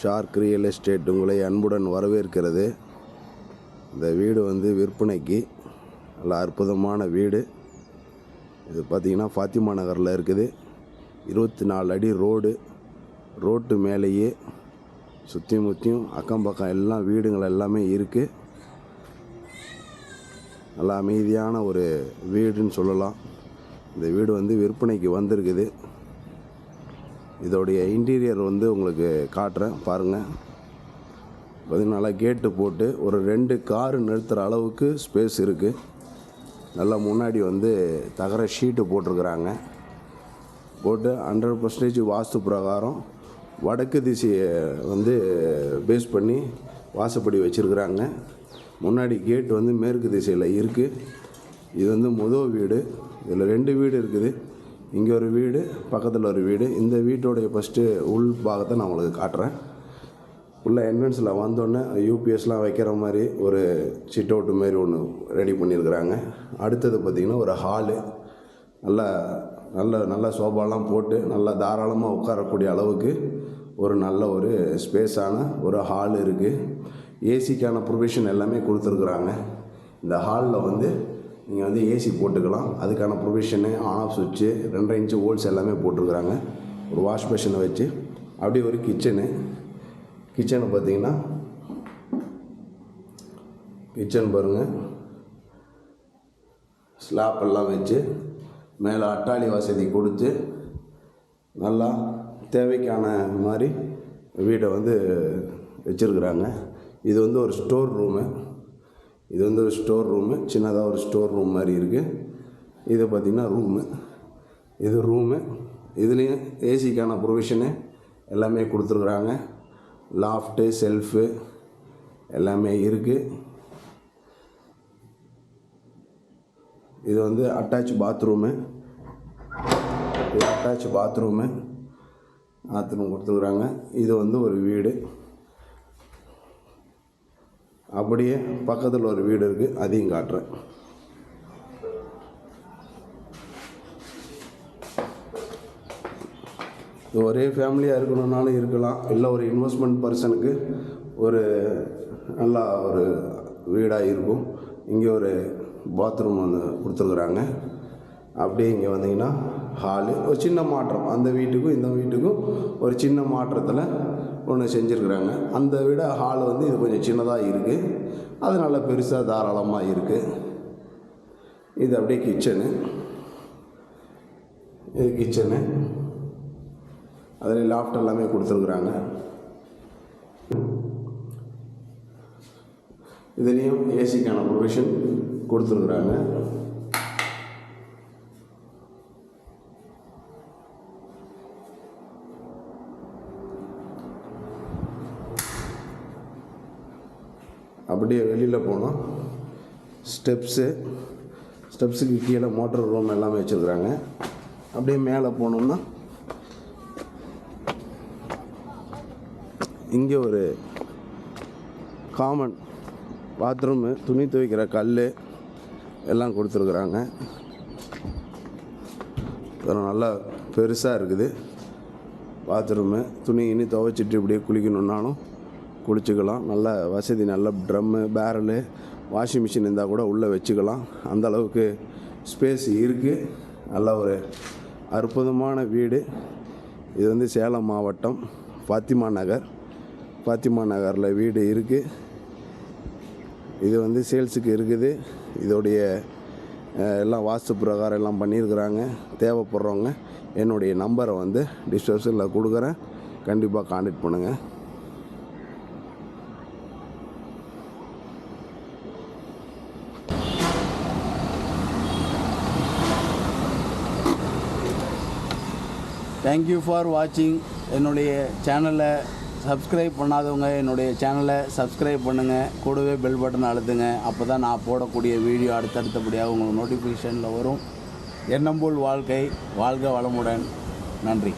Shark real estate உங்களை அன்புடன் வரவேற்கிறது. இந்த வீடு வந்து விற்பனைக்கு நல்ல அற்புதமான வீடு. இது பார்த்திங்கன்னா ஃபாத்திமா நகரில் இருக்குது. இருபத்தி நாலு அடி ரோடு. ரோட்டு மேலேயே சுற்றி முற்றியும் அக்கம் பக்கம் எல்லாம் வீடுங்கள் எல்லாமே இருக்குது நல்ல அமைதியான ஒரு வீடுன்னு சொல்லலாம். இந்த வீடு வந்து விற்பனைக்கு வந்திருக்குது. இதோடைய இன்டீரியர் வந்து உங்களுக்கு காட்டுறேன் பாருங்கள் பார்த்தீங்கன்னா நல்லா கேட்டு போட்டு ஒரு ரெண்டு காரு நிறுத்துகிற அளவுக்கு ஸ்பேஸ் இருக்குது நல்லா முன்னாடி வந்து தகர ஷீட்டு போட்டிருக்கிறாங்க. போட்டு ஹண்ட்ரட் பர்சன்டேஜ் வாஸ்து பிரகாரம் வடக்கு திசையை வந்து பேஸ் பண்ணி வாசப்படி வச்சுருக்குறாங்க. முன்னாடி கேட் வந்து மேற்கு திசையில் இருக்குது இது வந்து முதல் வீடு. இதில் ரெண்டு வீடு இருக்குது. இங்கே ஒரு வீடு பக்கத்தில் ஒரு வீடு. இந்த வீட்டோடைய ஃபஸ்ட்டு உள் பாகத்தை நான் உங்களுக்கு காட்டுறேன். உள்ள என்ட்ரன்ஸில் வந்தோடனே யூபிஎஸ்லாம் வைக்கிற மாதிரி ஒரு சிட் அவுட்டு மாதிரி ஒன்று ரெடி பண்ணியிருக்கிறாங்க. அடுத்தது பார்த்திங்கன்னா ஒரு ஹாலு நல்ல நல்ல நல்ல சோபாலாம் போட்டு நல்லா தாராளமாக உட்காரக்கூடிய அளவுக்கு ஒரு நல்ல ஒரு ஸ்பேஸான ஒரு ஹால் இருக்குது ஏசிக்கான ப்ரொவிஷன் எல்லாமே கொடுத்துருக்குறாங்க. இந்த ஹாலில் வந்து நீங்கள் வந்து ஏசி போட்டுக்கலாம். அதுக்கான ப்ரொவிஷனு ஆன் ஆஃப் சுவிட்சு ரெண்டரை இன்ச்சு ஹோல்ஸ் எல்லாமே போட்டிருக்கிறாங்க. ஒரு வாஷ் மிஷினை வச்சு. அப்படியே ஒரு கிச்சனு கிச்சனை பார்த்தீங்கன்னா கிச்சன் பாருங்கள் ஸ்லாப் எல்லாம் வச்சு மேலே அட்டாளி வசதி கொடுத்து நல்லா தேவைக்கான மாதிரி வீடை வந்து வச்சுருக்குறாங்க. இது வந்து ஒரு ஸ்டோர் ரூமு இது வந்து ஒரு ஸ்டோர் ரூமு சின்னதாக ஒரு ஸ்டோர் ரூம் மாதிரி இருக்குது இது பார்த்திங்கன்னா ரூமு. இது ரூமு. இதுலேயும் ஏசிக்கான ப்ரொவிஷனு எல்லாமே கொடுத்துருக்குறாங்க. லாஃப்ட்டு செல்ஃபு எல்லாமே இருக்குது இது வந்து அட்டாச் பாத்ரூமு. இது அட்டாச் பாத்ரூமு. பாத்ரூம் கொடுத்துருக்குறாங்க. இது வந்து ஒரு வீடு. அப்படியே பக்கத்தில் ஒரு வீடு இருக்குது அதையும் காட்டுறேன். இது ஒரே ஃபேமிலியாக இருக்கணும்னாலும் இருக்கலாம். இல்லை ஒரு இன்வெஸ்ட்மெண்ட் பர்சனுக்கு ஒரு நல்லா ஒரு வீடாக இருக்கும். இங்கே ஒரு பாத்ரூம் ஒன்று கொடுத்துருக்குறாங்க. அப்படியே இங்கே வந்தீங்கன்னா ஹாலு ஒரு சின்ன மாற்றம். அந்த வீட்டுக்கும் இந்த வீட்டுக்கும் ஒரு சின்ன மாற்றத்தில் ஒன்று செஞ்சுருக்குறாங்க. அந்த விட ஹால் வந்து இது கொஞ்சம் சின்னதாக இருக்குது அது நல்லா பெருசாக தாராளமாக இருக்குது இது அப்படியே கிச்சனு இது கிச்சனு அதில் லாஃப்ட் எல்லாமே கொடுத்துருக்குறாங்க. இதுலேயும் ஏசிக்கான ப்ரொவிஷன் கொடுத்துருக்குறாங்க. அப்படியே வெளியில் போனோம். ஸ்டெப்ஸு ஸ்டெப்ஸுக்கு கீழே மோட்டர் ரூம் எல்லாமே வச்சுருக்குறாங்க. அப்படியே மேலே போனோம்னா இங்கே ஒரு காமன் பாத்ரூமு துணி துவைக்கிற கல் எல்லாம் கொடுத்துருக்குறாங்க. நல்லா பெருசாக இருக்குது. பாத்ரூமு துணி இனி துவைச்சிட்டு இப்படியே குளிக்கணுன்னாலும் குளிச்சுக்கலாம். நல்ல வசதி நல்ல ட்ரம்மு பேரலு வாஷிங் மிஷின் இருந்தால் கூட உள்ளே வச்சுக்கலாம். அந்த அளவுக்கு ஸ்பேஸ் இருக்குது நல்ல ஒரு அற்புதமான வீடு. இது வந்து சேலம் மாவட்டம் பாத்திமா நகர். பாத்திமா நகரில் வீடு இருக்குது இது வந்து சேல்ஸுக்கு இருக்குது. இதோடைய எல்லாம் வாஸ்து பிரகாரம் எல்லாம் பண்ணியிருக்கிறாங்க. தேவைப்படுறவங்க என்னுடைய நம்பரை வந்து டிஸ்கிரிப்ஷனில் கொடுக்குறேன். கண்டிப்பாக காண்டக்ட் பண்ணுங்கள் தேங்க்யூ ஃபார் வாட்சிங் என்னுடைய சேனலை சப்ஸ்கிரைப் பண்ணாதவங்க என்னுடைய சேனலை சப்ஸ்கிரைப் பண்ணுங்கள் கூடவே பெல் பட்டன் அழுத்துங்க. அப்போ தான் நான் போடக்கூடிய வீடியோ அடுத்தடுத்தபடியாக உங்களுக்கு நோட்டிஃபிகேஷனில் வரும். எண்ணம்போல் வாழ்க்கை வாழ்க வளமுடன். நன்றி.